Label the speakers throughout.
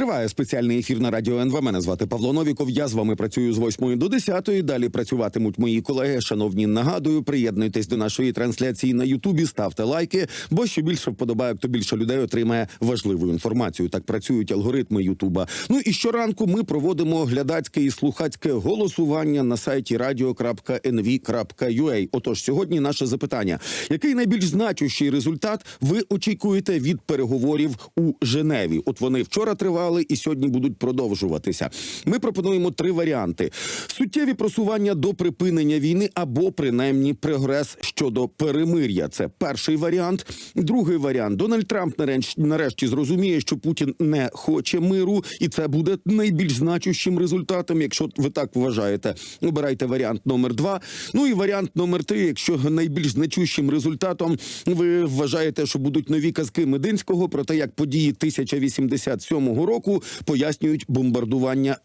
Speaker 1: Триває спеціальний ефір на радіо НВ. Мене звати Павло Новіков. Я з вами працюю з 8 до 10. Далі працюватимуть мої колеги. Шановні, нагадую, приєднуйтесь до нашої трансляції на Ютубі, ставте лайки. Бо що більше вподобайок, то більше людей отримає важливу інформацію. Так працюють алгоритми Ютуба. Ну і щоранку ми проводимо глядацьке і слухацьке голосування на сайті radio.nv.ua. Отож, сьогодні наше запитання: який найбільш значущий результат ви очікуєте від переговорів у Женеві? От вони вчора тривали і сьогодні будуть продовжуватися. Ми пропонуємо три варіанти: суттєві просування до припинення війни або принаймні прогрес щодо перемир'я. Це перший варіант. Другий варіант: Дональд Трамп нарешті зрозуміє, що Путін не хоче миру, і це буде найбільш значущим результатом. Якщо ви так вважаєте, обирайте варіант номер два. Ну і варіант номер три. Якщо найбільш значущим результатом ви вважаєте, що будуть нові казки Мединського про те, як події 1087 року пояснюють бомбардування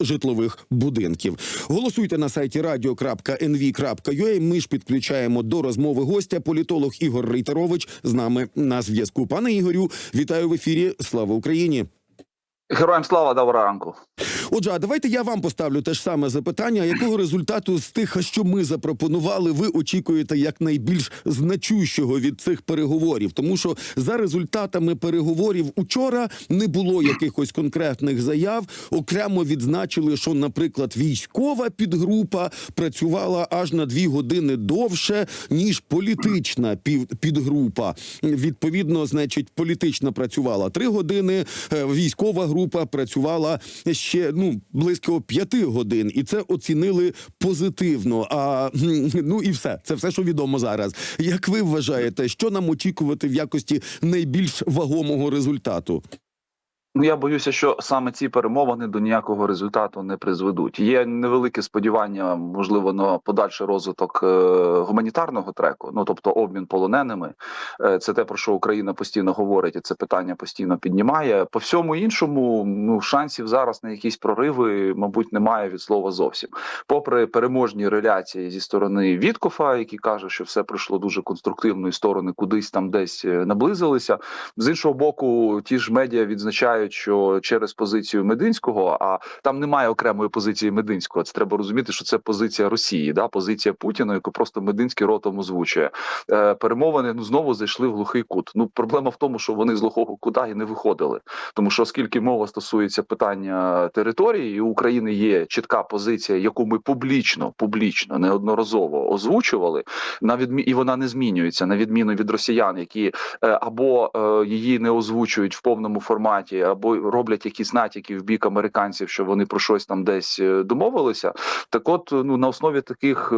Speaker 1: житлових будинків. Голосуйте на сайті radio.nv.ua. Ми ж підключаємо до розмови гостя політолог Ігор Рейтерович з нами на зв'язку. Пане Ігорю, вітаю в ефірі. Слава Україні!
Speaker 2: Героям слава доброго ранку.
Speaker 1: Отже, а давайте я вам поставлю те ж саме запитання. Якого результату з тих, що ми запропонували, ви очікуєте як найбільш значущого від цих переговорів? Тому що за результатами переговорів учора не було якихось конкретних заяв. Окремо відзначили, що, наприклад, військова підгрупа працювала аж на дві години довше ніж політична підгрупа. Відповідно, значить, політична працювала три години, е, військова група працювала ще ну близько п'яти годин, і це оцінили позитивно. А ну і все, це все, що відомо зараз. Як ви вважаєте, що нам очікувати в якості найбільш вагомого результату?
Speaker 2: Ну я боюся, що саме ці перемовини до ніякого результату не призведуть. Є невелике сподівання, можливо, на подальший розвиток е, гуманітарного треку, ну тобто обмін полоненими. Е, це те про що Україна постійно говорить, і це питання постійно піднімає. По всьому іншому, ну шансів зараз на якісь прориви, мабуть, немає від слова зовсім. Попри переможні реляції зі сторони Віткофа, який каже, що все пройшло дуже конструктивно, і сторони кудись там десь е, наблизилися. З іншого боку, ті ж медіа відзначають, що через позицію Мединського, а там немає окремої позиції Мединського. Це треба розуміти, що це позиція Росії, да позиція Путіна, яку просто Мединський ротом озвучує. Е, перемовини ну знову зайшли в глухий кут. Ну проблема в тому, що вони з глухого кута і не виходили. Тому що оскільки мова стосується питання території, і у України є чітка позиція, яку ми публічно, публічно неодноразово озвучували, на відмі... і вона не змінюється на відміну від росіян, які е, або е, її не озвучують в повному форматі, або роблять якісь натяки в бік американців, що вони про щось там десь е, домовилися. Так, от ну на основі таких е,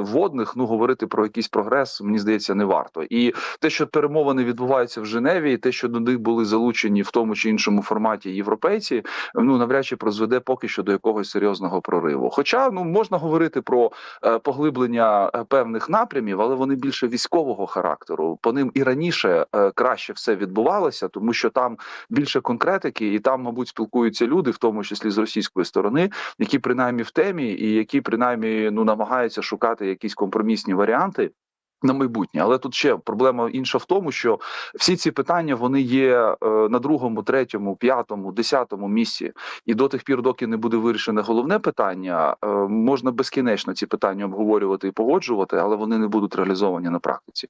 Speaker 2: вводних ну говорити про якийсь прогрес, мені здається, не варто. І те, що перемовини відбуваються в Женеві, і те, що до них були залучені в тому чи іншому форматі європейці, ну навряд чи призведе поки що до якогось серйозного прориву. Хоча ну можна говорити про е, поглиблення е, певних напрямів, але вони більше військового характеру. По ним і раніше е, краще все відбувалося, тому що там більше конкретики, і там, мабуть, спілкуються люди, в тому числі з російської сторони, які принаймні в темі, і які принаймні ну намагаються шукати якісь компромісні варіанти. На майбутнє, але тут ще проблема інша в тому, що всі ці питання вони є е, на другому, третьому, п'ятому, десятому місці, і до тих пір, доки не буде вирішене головне питання, е, можна безкінечно ці питання обговорювати і погоджувати, але вони не будуть реалізовані на практиці.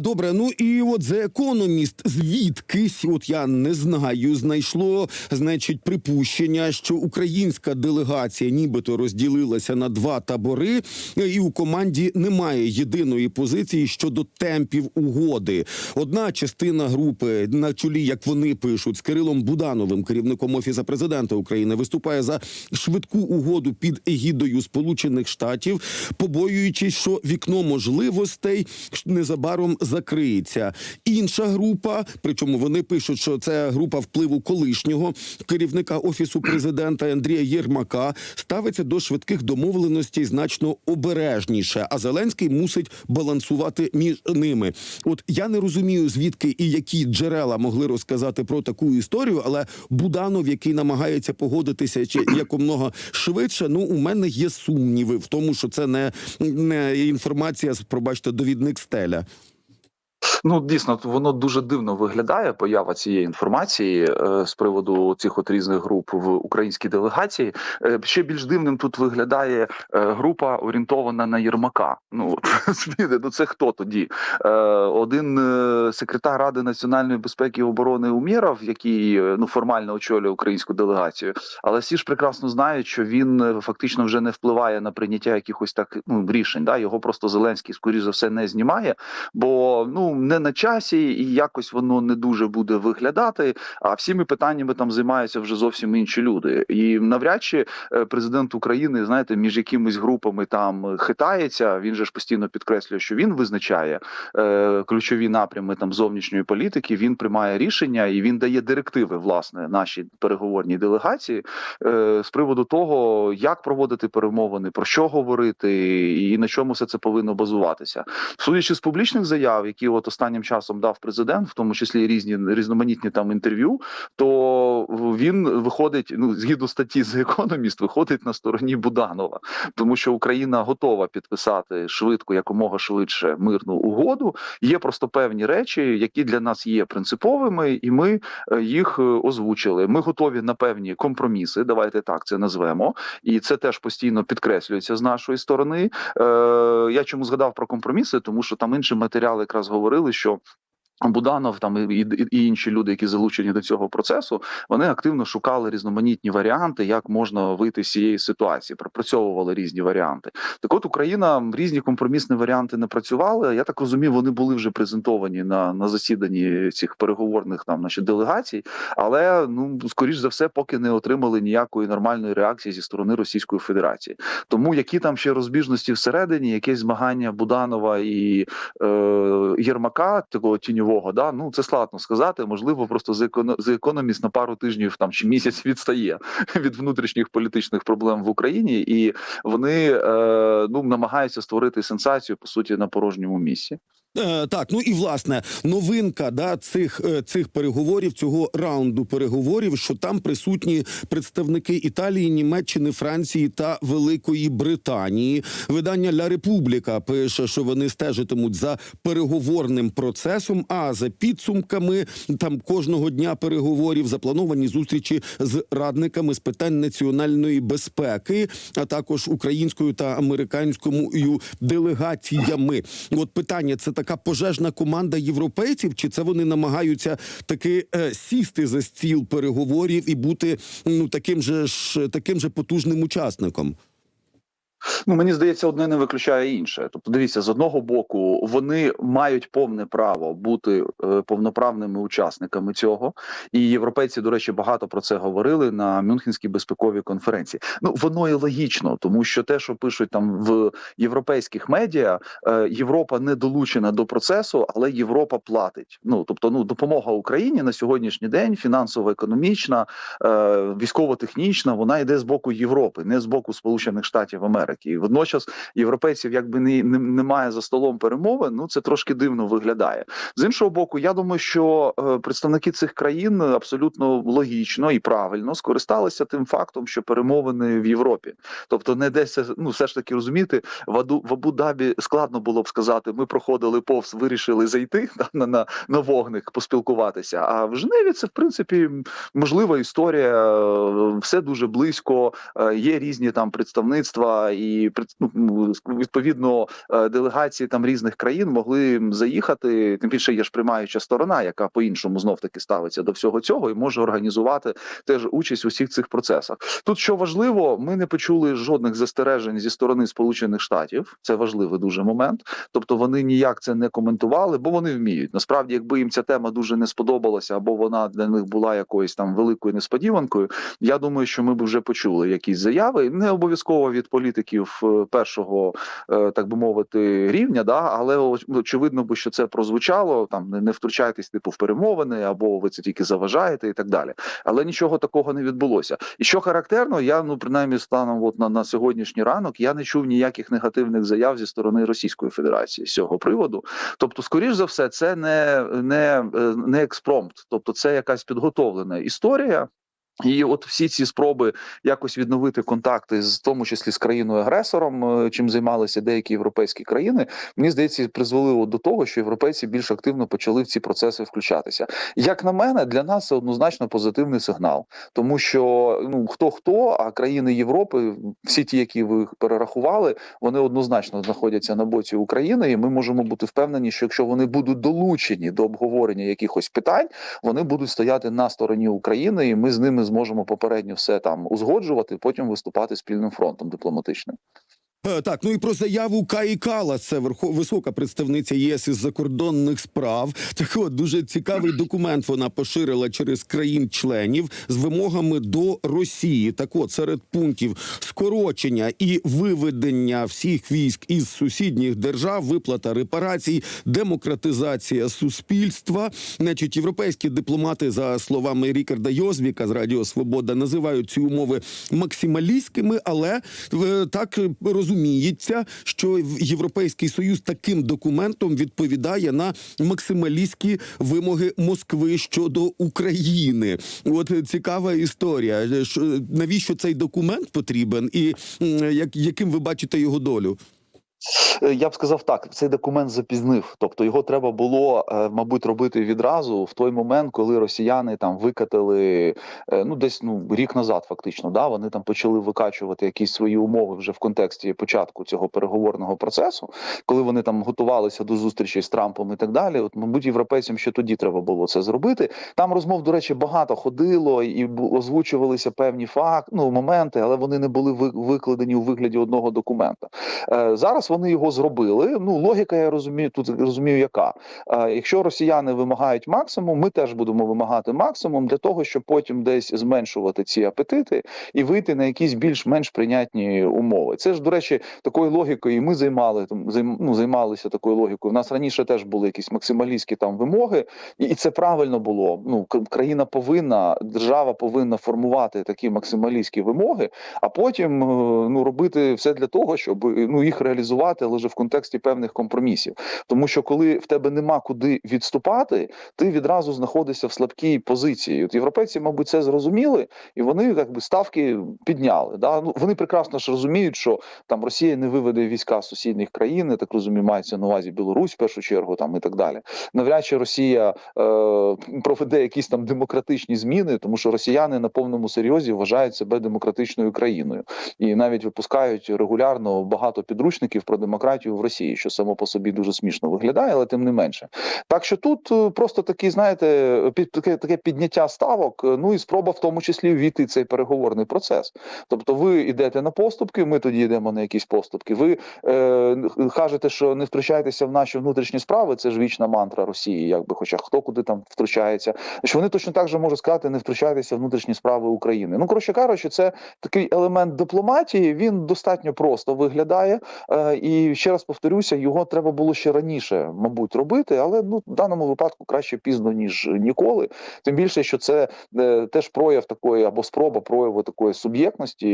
Speaker 1: Добре, ну і от The Economist звідкись, от я не знаю, знайшло значить припущення, що українська делегація нібито розділилася на два табори, і у команді немає єдиної позиції щодо темпів угоди. Одна частина групи на чолі, як вони пишуть, з Кирилом Будановим, керівником офісу президента України, виступає за швидку угоду під егідою Сполучених Штатів, побоюючись, що вікно можливостей незабаром закриється. Інша група, причому вони пишуть, що це група впливу колишнього керівника офісу президента Андрія Єрмака, ставиться до швидких домовленостей значно обережніше. А Зеленський мусить балансувати між ними. От я не розумію, звідки і які джерела могли розказати про таку історію, але Буданов, який намагається погодитися чи якомога швидше, ну у мене є сумніви в тому, що це не, не інформація, пробачте, довідник стеля.
Speaker 2: Ну дійсно, воно дуже дивно виглядає. Поява цієї інформації е, з приводу цих от різних груп в українській делегації. Е, ще більш дивним тут виглядає е, група орієнтована на Єрмака. Ну ну це хто тоді? Один секретар Ради національної безпеки і оборони Умєров, який ну формально очолює українську делегацію, але всі ж прекрасно знають, що він фактично вже не впливає на прийняття якихось так ну рішень. Да? Його просто Зеленський, скоріш за все, не знімає, бо ну не на часі, і якось воно не дуже буде виглядати. А всіми питаннями там займаються вже зовсім інші люди. І навряд чи е, президент України, знаєте, між якимись групами там хитається. Він же ж постійно підкреслює, що він визначає е, ключові напрями там зовнішньої політики. Він приймає рішення і він дає директиви власне нашій переговорній делегації е, з приводу того, як проводити перемовини, про що говорити, і на чому все це повинно базуватися. Судячи з публічних заяв, які от останнім часом дав президент, в тому числі різні різноманітні там інтерв'ю, то він виходить ну згідно статті з економіст, виходить на стороні Буданова, тому що Україна готова підписати швидко, якомога швидше мирну угоду. Є просто певні речі, які для нас є принциповими, і ми е, їх е, озвучили. Ми готові на певні компроміси. Давайте так це назвемо, і це теж постійно підкреслюється з нашої сторони. Е, я чому згадав про компроміси, тому що там інші матеріали якраз говорили, що. Буданов там і, і, інші люди, які залучені до цього процесу, вони активно шукали різноманітні варіанти, як можна вийти з цієї ситуації, пропрацьовували різні варіанти. Так, от Україна різні компромісні варіанти не працювала. Я так розумію, вони були вже презентовані на на засіданні цих переговорних там наші делегацій, але ну скоріш за все, поки не отримали ніякої нормальної реакції зі сторони Російської Федерації. Тому які там ще розбіжності всередині, якесь змагання Буданова і е, Єрмака, такого тіньового, да ну це складно сказати. Можливо, просто з економіст на пару тижнів там чи місяць відстає від внутрішніх політичних проблем в Україні, і вони е, ну намагаються створити сенсацію по суті на порожньому місці.
Speaker 1: Е, так, ну і власне новинка да цих е, цих переговорів, цього раунду переговорів, що там присутні представники Італії, Німеччини, Франції та Великої Британії. Видання Ля Републіка пише, що вони стежитимуть за переговорним процесом. А за підсумками там кожного дня переговорів заплановані зустрічі з радниками з питань національної безпеки, а також українською та американською делегаціями. От питання це така пожежна команда європейців, чи це вони намагаються таки е, сісти за стіл переговорів і бути ну таким же ж таким же потужним учасником?
Speaker 2: Ну мені здається, одне не виключає інше. Тобто, дивіться, з одного боку, вони мають повне право бути е, повноправними учасниками цього, і європейці, до речі, багато про це говорили на Мюнхенській безпековій конференції. Ну воно і логічно, тому що те, що пишуть там в європейських медіа, е, Європа не долучена до процесу, але Європа платить. Ну тобто, ну допомога Україні на сьогоднішній день, фінансово-економічна, е, військово-технічна, вона йде з боку Європи, не з боку Сполучених Штатів Америки. І водночас європейців, якби не, не немає за столом перемови, ну це трошки дивно виглядає. З іншого боку, я думаю, що е, представники цих країн абсолютно логічно і правильно скористалися тим фактом, що перемовини в Європі, тобто не десь ну все ж таки розуміти, в Аду в Абу-Дабі складно було б сказати, ми проходили повз, вирішили зайти да, на, на, на вогник, поспілкуватися. А в Женеві це в принципі можлива історія, е, все дуже близько. е, Є різні там представництва і ну, відповідно е, делегації там різних країн могли заїхати. Тим більше є ж приймаюча сторона, яка по іншому знов таки ставиться до всього цього і може організувати теж участь у всіх цих процесах. Тут що важливо, ми не почули жодних застережень зі сторони Сполучених Штатів. Це важливий дуже момент. Тобто вони ніяк це не коментували, бо вони вміють. Насправді, якби їм ця тема дуже не сподобалася, або вона для них була якоюсь там великою несподіванкою. Я думаю, що ми б вже почули якісь заяви, не обов'язково від політиків е, першого, е, так би мовити, рівня, да але очевидно би, що це прозвучало там. Не втручайтесь типу в перемовини, або ви це тільки заважаєте, і так далі. Але нічого такого не відбулося. І що характерно, я ну принаймні станом от на, на сьогоднішній ранок я не чув ніяких негативних заяв зі сторони Російської Федерації з цього приводу. Тобто, скоріш за все, це не не, не експромт, тобто це якась підготовлена історія. І от всі ці спроби якось відновити контакти, з тому числі з країною агресором, е, чим займалися деякі європейські країни, мені здається, призвели до того, що європейці більш активно почали в ці процеси включатися. Як на мене, для нас це однозначно позитивний сигнал, тому що ну хто хто, а країни Європи, всі ті, які ви перерахували, вони однозначно знаходяться на боці України, і ми можемо бути впевнені, що якщо вони будуть долучені до обговорення якихось питань, вони будуть стояти на стороні України, і ми з ними зможемо попередньо все там узгоджувати, потім виступати спільним фронтом дипломатичним.
Speaker 1: Е, Так, ну і про заяву Каї Калас, це верхо... висока представниця єС із закордонних справ. Так от дуже цікавий документ вона поширила через країн-членів з вимогами до Росії. Так от серед пунктів скорочення і виведення всіх військ із сусідніх держав, виплата репарацій, демократизація суспільства. Значить, європейські дипломати, за словами Рікарда Йозвіка з Радіо Свобода, називають ці умови максималістськими, але е, так розуміється, що Європейський Союз таким документом відповідає на максималістські вимоги Москви щодо України. От цікава історія. Що- Навіщо цей документ потрібен, і як, яким ви бачите його долю?
Speaker 2: Е, Я б сказав так, цей документ запізнив. Тобто його треба було, е, мабуть, робити відразу в той момент, коли росіяни там викатили е, ну десь ну рік назад, фактично. Да, вони там почали викачувати якісь свої умови вже в контексті початку цього переговорного процесу, коли вони там готувалися до зустрічі з Трампом і так далі. От, мабуть, європейцям ще тоді треба було це зробити. Там розмов, до речі, багато ходило і озвучувалися певні факти, ну моменти, але вони не були викладені у вигляді одного документа. Зараз вони його зробили. Ну логіка, я розумію, тут розумію, яка якщо росіяни вимагають максимум, ми теж будемо вимагати максимум для того, щоб потім десь зменшувати ці апетити і вийти на якісь більш-менш прийнятні умови. Це ж до речі, такою логікою, ми займали там ну, займалися такою логікою. У нас раніше теж були якісь максималістські там вимоги, і, це правильно було. Ну країна повинна, держава повинна формувати такі максималістські вимоги, а потім е, ну робити все для того, щоб ну їх реалізувати, але вже в контексті певних компромісів. Тому що коли в тебе нема куди відступати, ти відразу знаходишся в слабкій позиції. От європейці, мабуть, це зрозуміли, і вони якби ставки підняли. Да? Ну вони прекрасно ж розуміють, що там Росія не виведе війська з сусідніх країн, так розумію, мається на увазі Білорусь в першу чергу, там і так далі. Навряд чи Росія е, проведе якісь там демократичні зміни, тому що росіяни на повному серйозі вважають себе демократичною країною і навіть випускають регулярно багато підручників про демократію в Росії, що само по собі дуже смішно виглядає, але тим не менше. Так що тут е, просто такі, знаєте, під таке, таке підняття ставок, е, ну і спроба в тому числі ввійти цей переговорний процес. Тобто, ви йдете на поступки, ми тоді йдемо на якісь поступки. Ви е, кажете, що не втручайтеся в наші внутрішні справи. Це ж вічна мантра Росії, якби, хоча хто куди там втручається. Що вони точно так же можуть сказати, не втручайтеся в внутрішні справи України. Ну коротше кажучи, це такий елемент дипломатії. Він достатньо просто виглядає. Е, і ще раз повторюся, його треба було ще раніше, мабуть, робити, але ну в даному випадку краще пізно ніж ніколи. Тим більше, що це е, теж прояв такої або спроба прояву такої суб'єктності,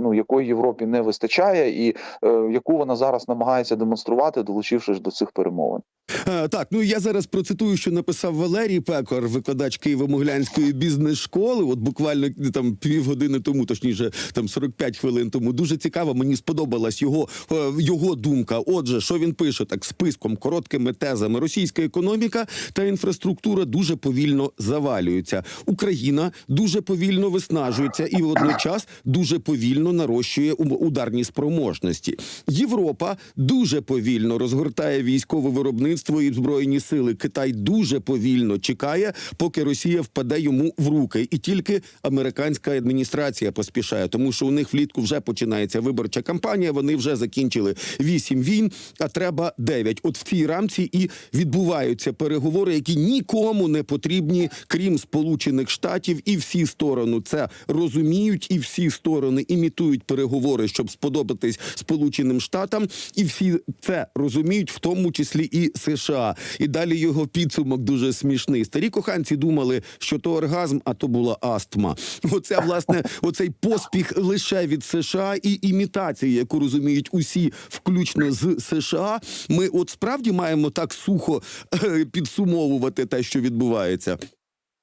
Speaker 2: ну якої Європі не вистачає, і е, яку вона зараз намагається демонструвати, долучившись до цих перемовин.
Speaker 1: Е, Так, ну я зараз процитую, що написав Валерій Пекор, викладач Києво-Могилянської бізнес-школи. От буквально е, там півгодини тому, точніше, там 45 хвилин тому. Дуже цікаво, мені сподобалась його, е, його думка. Отже, що він пише так списком, короткими тезами: російська економіка та інфраструктура дуже повільно завалюються. Україна дуже повільно виснажується і водночас дуже повільно нарощує ударні спроможності. Європа дуже повільно розгортає військове виробництво і збройні сили. Китай дуже повільно чекає, поки Росія впаде йому в руки, і тільки американська адміністрація поспішає, тому що у них влітку вже починається виборча кампанія. Вони вже закінчили вісім війн, а треба дев'ять. От в цій рамці і відбуваються переговори, які нікому не потрібні, крім Сполучених Штатів, і всі сторони це розуміють, і всі сторони імітують переговори, щоб сподобатись Сполученим Штатам, і всі це розуміють, в тому числі і США. І далі його підсумок дуже смішний. Старі коханці думали, що то оргазм, а то була астма. Оце власне, оцей поспіх лише від США і імітації, яку розуміють усі, включно з США. Ми от справді маємо так сухо е, підсумовувати те, що відбувається.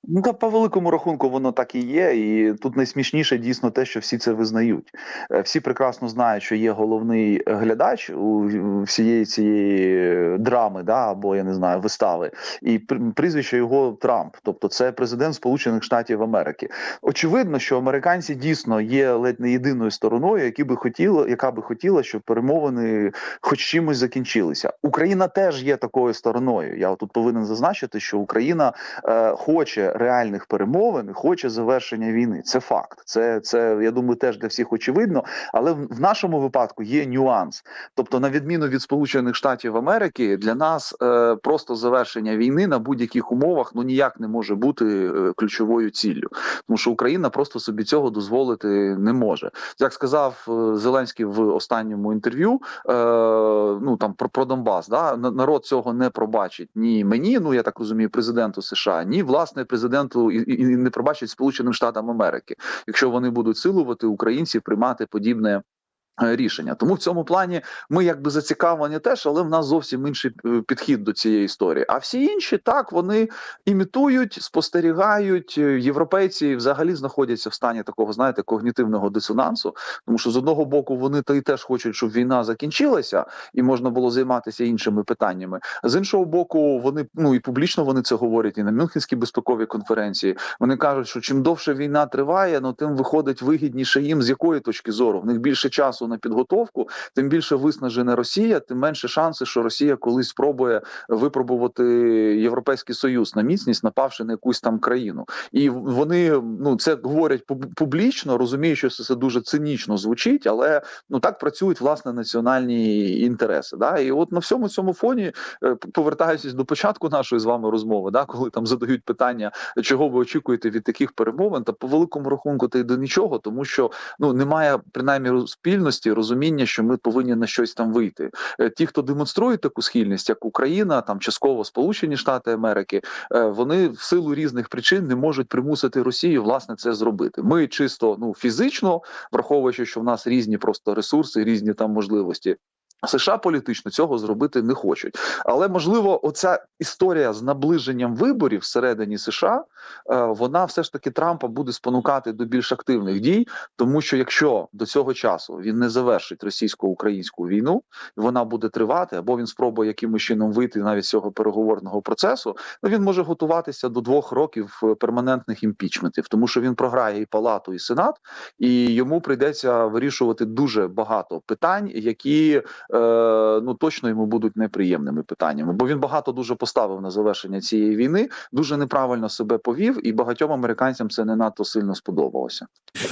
Speaker 2: Ну та по великому рахунку воно так і є, і тут найсмішніше дійсно те, що всі це визнають. Е, Всі прекрасно знають, що є головний глядач у всієї цієї драми, да або я не знаю, вистави, і пр- прізвище його Трамп, тобто це президент Сполучених Штатів Америки. Очевидно, що американці дійсно є ледь не єдиною стороною, які би хотіла, яка би хотіла, щоб перемовини хоч чимось закінчилися. Україна теж є такою стороною. Я тут повинен зазначити, що Україна е, хоче реальних перемовин, хоче завершення війни. Це факт. Це це я думаю, теж для всіх очевидно. Але в, в нашому випадку є нюанс. Тобто, на відміну від Сполучених Штатів Америки, для нас е, просто завершення війни на будь-яких умовах ну ніяк не може бути е, ключовою ціллю, тому що Україна просто собі цього дозволити не може. Як сказав е, Зеленський в останньому інтерв'ю, е, ну там про, про Донбас, да народ цього не пробачить ні мені, ну я так розумію, президенту США, ні власне президенту і, і, і не пробачать Сполученим Штатам Америки, якщо вони будуть силувати українців приймати подібне. Е, Рішення тому в цьому плані ми якби зацікавлені теж, але в нас зовсім інший е, підхід до цієї історії. А всі інші так вони імітують, спостерігають. Е, Європейці взагалі знаходяться в стані такого, знаєте, когнітивного дисонансу. Тому що з одного боку вони та й теж хочуть, щоб війна закінчилася, і можна було займатися іншими питаннями. З іншого боку, вони ну і публічно вони це говорять і на Мюнхенській безпековій конференції. Вони кажуть, що чим довше війна триває, ну тим виходить вигідніше їм з якої точки зору. В них більше часу на підготовку, тим більше виснажена Росія, тим менше шанси, що Росія колись спробує випробувати Європейський Союз на міцність, напавши на якусь там країну. І вони ну це говорять пуб- публічно, розумію, що це дуже цинічно звучить, але ну так працюють власне національні інтереси. Да? І от на всьому цьому фоні, е, повертаючись до початку нашої з вами розмови, да, коли там задають питання, чого ви очікуєте від таких перемовин, та по великому рахунку та й до нічого, тому що ну немає принаймні роз- і розуміння, що ми повинні на щось там вийти. Е, Ті, хто демонструє таку схильність, як Україна, там частково Сполучені Штати Америки, е, вони в силу різних причин не можуть примусити Росію власне це зробити. Ми чисто ну фізично, враховуючи, що в нас різні просто ресурси, різні там можливості. США політично цього зробити не хочуть, але можливо, оця історія з наближенням виборів всередині США, е, вона все ж таки Трампа буде спонукати до більш активних дій, тому що якщо до цього часу він не завершить російсько-українську війну, вона буде тривати, або він спробує якимось чином вийти навіть з цього переговорного процесу, ну він може готуватися до двох років е, перманентних імпічментів, тому що він програє і палату, і сенат, і йому прийдеться вирішувати дуже багато питань, які е, ну точно йому будуть неприємними питаннями, бо він багато дуже поставив на завершення цієї війни, дуже неправильно себе повів, і багатьом американцям це не надто сильно сподобалося.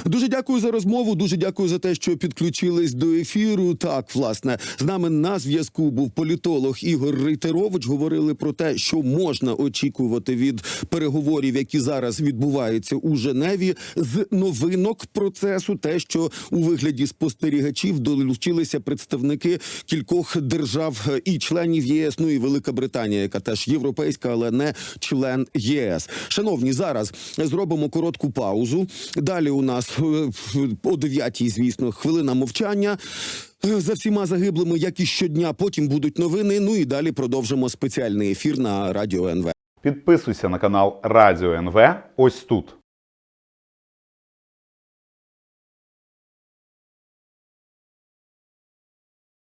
Speaker 1: Дуже дякую за розмову. Дуже дякую за те, що підключились до ефіру. Так, власне, з нами на зв'язку був політолог Ігор Рейтерович. Говорили про те, що можна очікувати від переговорів, які зараз відбуваються у Женеві, з новинок процесу. Те, що у вигляді спостерігачів долучилися представники кількох держав е, і членів ЄС, ну і Велика Британія, яка теж європейська, але не член ЄС. Шановні, зараз зробимо коротку паузу. Далі у нас е, о 9 звісно, хвилина мовчання. е, За всіма загиблими, як і щодня, потім будуть новини. Ну і далі продовжимо спеціальний ефір на радіо НВ.
Speaker 3: Підписуйся на канал Радіо НВ ось тут.